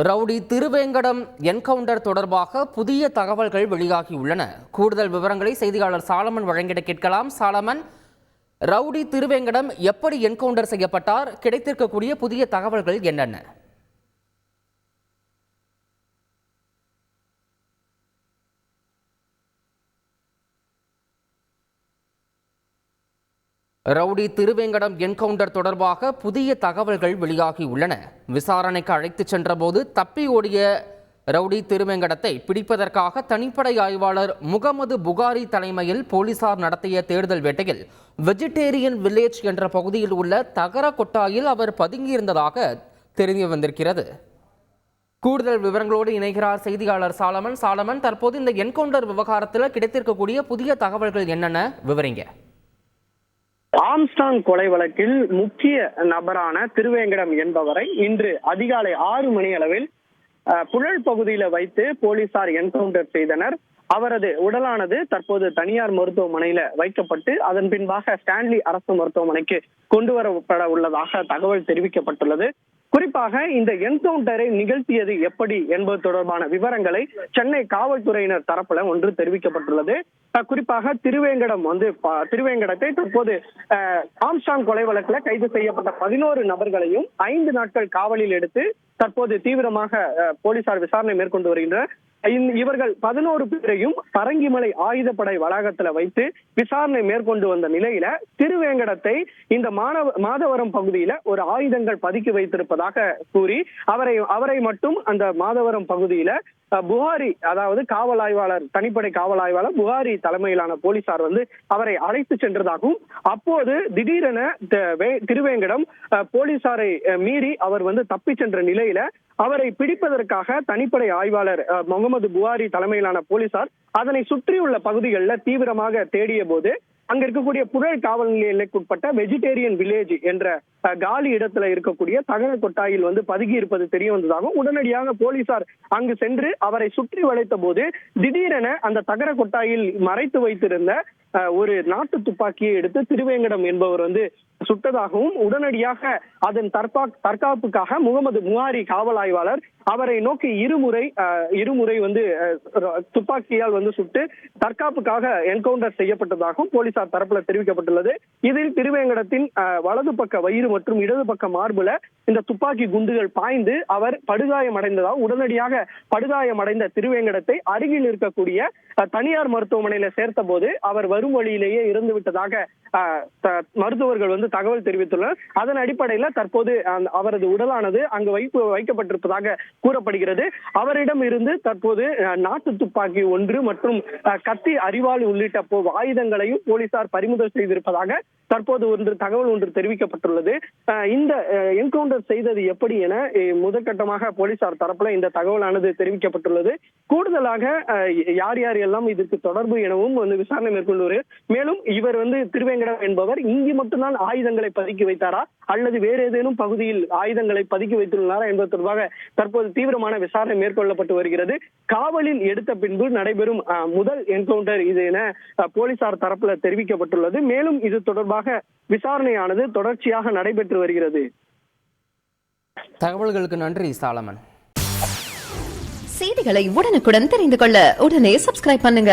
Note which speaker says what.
Speaker 1: Rowdy Thiruvengadam encounter தொடர்பாக புதிய தகவல்கள் வெளியாகியுள்ளன. கூடுதல் விவரங்களை செய்தியாளர் சாலமன் வழங்கிட கேட்கலாம். சாலமன் ரவுடி திருவேங்கடம் எப்படி என்கவுண்டர் செய்யப்பட்டார்? கிடைத்திருக்கக்கூடிய புதிய தகவல்கள் என்னென்ன? ரவுடி திருவேங்கடம் என்கவுண்டர் தொடர்பாக புதிய தகவல்கள் வெளியாகியுள்ளன விசாரணைக்கு அழைத்துச் சென்றபோது தப்பி ஓடிய ரவுடி திருவேங்கடத்தை பிடிப்பதற்காக தனிப்படை ஆய்வாளர் முகமது புகாரி தலைமையில் போலீசார் நடத்திய தேடுதல் வேட்டையில் வெஜிடேரியன் வில்லேஜ் என்ற பகுதியில் உள்ள தகர கொட்டாயில் அவர் பதுங்கியிருந்ததாக தெரிய வந்திருக்கிறது. கூடுதல் விவரங்களோடு இணைகிறார் செய்தியாளர் சாலமன். சாலமன் தற்போது இந்த என்கவுண்டர் விவகாரத்தில் கிடைத்திருக்கக்கூடிய புதிய தகவல்கள் என்னென்ன? விவரிங்க.
Speaker 2: ஆம்ஸ்டாங் கொலை வழக்கில் முக்கிய நபரான திருவேங்கடம் என்பவரை இன்று அதிகாலை ஆறு மணி அளவில் புழல் பகுதியில வைத்து போலீசார் என்கவுண்டர் செய்தனர். அவரது உடலானது தற்போது தனியார் மருத்துவமனையில வைக்கப்பட்டு அதன் பின்பாக ஸ்டான்லி அரசு மருத்துவமனைக்கு கொண்டு வரப்பட உள்ளதாக தகவல் தெரிவிக்கப்பட்டுள்ளது. குறிப்பாக இந்த என்கவுண்டரை நிகழ்த்தியது எப்படி என்பது தொடர்பான விவரங்களை சென்னை காவல்துறையினர் தரப்புல ஒன்று தெரிவிக்கப்பட்டுள்ளது. குறிப்பாக திருவேங்கடம் வந்து திருவேங்கடத்தை தற்போது ஆம்ஸ்டாங் கொலை வழக்குல கைது செய்யப்பட்ட பதினோரு நபர்களையும் ஐந்து நாட்கள் காவலில் எடுத்து தற்போது தீவிரமாக போலீசார் விசாரணை மேற்கொண்டு வருகின்றனர். இவர்கள் பதினோரு பேரையும் பரங்கிமலை ஆயுதப்படை வளாகத்துல வைத்து விசாரணை மேற்கொண்டு வந்த நிலையில திருவேங்கடத்தை இந்த மாணவ மாதவரம் பகுதியில ஒரு ஆயுதங்கள் பதுக்கி வைத்திருப்பதாக கூறி அவரை அவரை மட்டும் அந்த மாதவரம் பகுதியில புகாரி அதாவது காவல் ஆய்வாளர் தனிப்படை காவல் ஆய்வாளர் புகாரி தலைமையிலான போலீசார் வந்து அவரை அழைத்து சென்றதாகவும் அப்போது திடீரென வே- திருவேங்கடம் போலீசாரை மீறி அவர் வந்து தப்பி சென்ற நிலையில அவரை பிடிப்பதற்காக தனிப்படை ஆய்வாளர் அஹ், முகமது புகாரி தலைமையிலான போலீசார் அதனை சுற்றியுள்ள பகுதிகளில் தீவிரமாக தேடிய போது அங்க இருக்கக்கூடிய புழல் காவல் நிலைய எல்லைக்குட்பட்ட வெஜிடேரியன் வில்லேஜ் என்ற காலி இடத்துல இருக்கக்கூடிய தகர கொட்டாயில் வந்து பதுகி இருப்பது தெரிய வந்ததாகவும் உடனடியாக போலீசார் அங்கு சென்று அவரை சுற்றி வளைத்த போது திடீரென அந்த தகர கொட்டாயில் மறைத்து வைத்திருந்த ஒரு நாட்டு துப்பாக்கியை எடுத்து திருவேங்கடம் என்பவர் வந்து சுட்டதாகவும் உடனடியாக அதன் தற்பா தற்காப்புக்காக முகமது முகாரி காவல் ஆய்வாளர் அவரை நோக்கி இருமுறை இருமுறை வந்து துப்பாக்கியால் வந்து சுட்டு தற்காப்புக்காக என்கவுண்டர் செய்யப்பட்டதாகவும் போலீசார் தரப்புல தெரிவிக்கப்பட்டுள்ளது. இதில் திருவேங்கடத்தின் வலது பக்க வயிறு மற்றும் இடது பக்க மார்புல இந்த துப்பாக்கி குண்டுகள் பாய்ந்து அவர் படுகாயம் அடைந்ததால் உடனடியாக படுகாயம் அடைந்த திருவேங்கடத்தை அருகில் இருக்கக்கூடிய தனியார் மருத்துவமனையில சேர்த்த போது அவர் வரும் வழியிலேயே இறந்து விட்டதாக மருத்துவர்கள் வந்து தகவல் தெரிவித்துள்ளனர் அதன் அடிப்படையில் தற்போது அவரது உடலானது அங்கு வைப்பு வைக்கப்பட்டிருப்பதாக கூறப்படுகிறது. அவரிடம் இருந்து தற்போது நாட்டு துப்பாக்கி ஒன்று மற்றும் கத்தி அறிவாளி உள்ளிட்ட ஆயுதங்களையும் போலீசார் பறிமுதல் செய்திருப்பதாக தற்போது ஒன்று தகவல் ஒன்று தெரிவிக்கப்பட்டுள்ளது. இந்த என்கவுண்டர் செய்தது எப்படி என முதற்கட்டமாக போலீசார் தரப்புல இந்த தகவலானது தெரிவிக்கப்பட்டுள்ளது. கூடுதலாக யார் யார் எல்லாம் இதற்கு தொடர்பு எனவும் வந்து விசாரணை மேற்கொண்டு மேலும் இவர் வந்து திருவேங்கடம் என்பவர் இங்கு மட்டும்தான் ஆயுத ஆயுதங்களை பதுக்கி வைத்தாரா? அல்லது வேறு ஏதேனும் பகுதியில் ஆயுதங்களை பதுக்கி வைத்துள்ளாரா என்பது தொடர்பாக தற்போது தீவிரமான விசாரணை மேற்கொள்ளப்பட்டு வருகிறது. காவலில் எடுத்த பின்பு நடைபெறும் முதல் என்கவுண்டர் இது என போலீசார் தரப்புல தெரிவிக்கப்பட்டுள்ளது. மேலும் இது தொடர்பாக விசாரணையானது தொடர்ச்சியாக நடைபெற்று வருகிறது.
Speaker 1: தகவல்களுக்கு நன்றி சாலமன்.
Speaker 3: செய்திகளை உடனுக்குடன் தெரிந்து கொள்ள உடனே சப்ஸ்கிரைப் பண்ணுங்க.